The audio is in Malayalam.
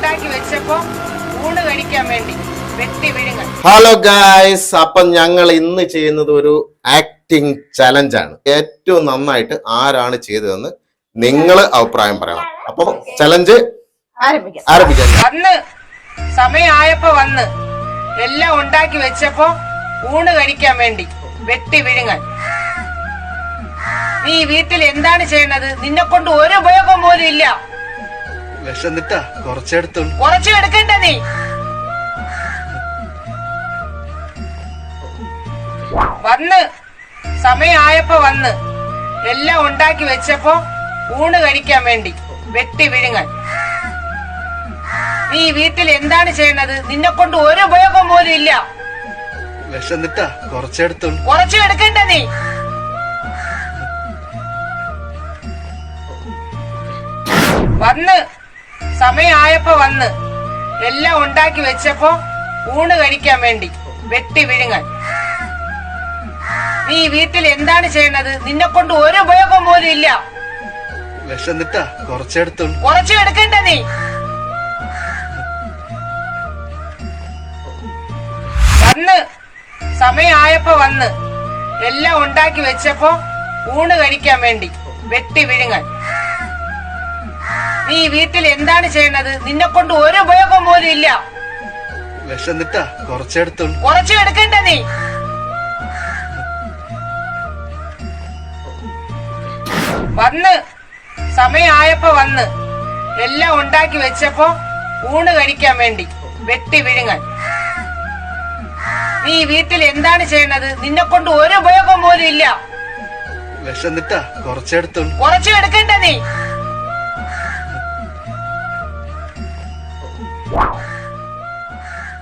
ഉണ്ടാക്കി വെച്ചപ്പോ ഊണ് കഴിക്കാൻ വേണ്ടി ഹലോ ഗായ്സ് അപ്പം ഞങ്ങൾ ഇന്ന് ചെയ്യുന്നത് ഒരു ആക്ടിങ് ചലഞ്ചാണ് ഏറ്റവും നന്നായിട്ട് ആരാണ് ചെയ്തതെന്ന് നിങ്ങൾ അഭിപ്രായം പറയണം. അപ്പൊ ചലഞ്ച് ആരംഭിക്കാം. ആരംഭിക്കാം. വന്ന് സമയമായപ്പോ വന്ന് എല്ലാം ഉണ്ടാക്കി വെച്ചപ്പോ ഊണ് കഴിക്കാൻ വേണ്ടി വെട്ടി വിഴുങ്ങൾ നീ ഈ വീട്ടിൽ എന്താണ് ചെയ്യണത്? നിന്നെ കൊണ്ട് ഒരു ഉപയോഗം പോലും ഇല്ല. വിശന്നിട്ടാ കുറച്ചെടുത്തുള്ളൂ കുറച്ചു എടുക്കണ്ട നീ. വന്ന് സമയമായപ്പോ വന്ന് എല്ലാം ഉണ്ടാക്കി വെച്ചപ്പോ ഊണ് കഴിക്കാൻ വേണ്ടി വെട്ടി വിഴുങ്ങൽ. നീ വീട്ടിൽ എന്താണ് ചെയ്യുന്നത് നിന്നെ കൊണ്ട് ഒരു ഉപയോഗം പോലും ഇല്ല. വിശന്നിട്ടാ കുറച്ചെടുത്തുള്ളൂ കുറച്ചു എടുക്കണ്ട നീ. വന്ന് സമയമായപ്പോ വന്ന് എല്ലാം ഉണ്ടാക്കി വെച്ചപ്പോ ഊണ് കഴിക്കാൻ വേണ്ടി വെട്ടി വിഴുങ്ങൽ നീ വീട്ടിൽ എന്താണ് ചെയ്യണത്? നിന്നെ കൊണ്ട് ഒരു ഉപയോഗം പോലും ഇല്ല. വിശന്നിട്ടാ കുറച്ചെടുത്തുള്ളൂ കുറച്ചു എടുക്കണ്ട നീ. വന്ന് സമയമായപ്പോ വന്ന് എല്ലാം ഉണ്ടാക്കി വെച്ചപ്പോ ഊണ് കഴിക്കാൻ വേണ്ടി വെട്ടി വിഴുങ്ങൽ നീ വീട്ടിൽ എന്താണ് ചെയ്യണത് നിന്നെ കൊണ്ട് ഒരു ഉപയോഗം പോലും ഇല്ല. വിശന്നിട്ടാ? കുറച്ചെടുത്തുള്ളൂ കുറച്ചു എടുക്കണ്ട നീ. വന്ന്. സമയമായപ്പോ വന്ന്. എല്ലാം ഉണ്ടാക്കി വെച്ചപ്പോ ഊണ് കഴിക്കാൻ വേണ്ടി വെട്ടി വിഴുങ്ങൽ നീ വീട്ടിൽ എന്താണ് ചെയ്യണത് നിന്നെ കൊണ്ട് ഒരു ഉപയോഗം പോലും ഇല്ല. വിശന്നിട്ടാ? കൊറച്ചെടുത്തു കുറച്ചു എടുക്കണ്ട നീ. Wow.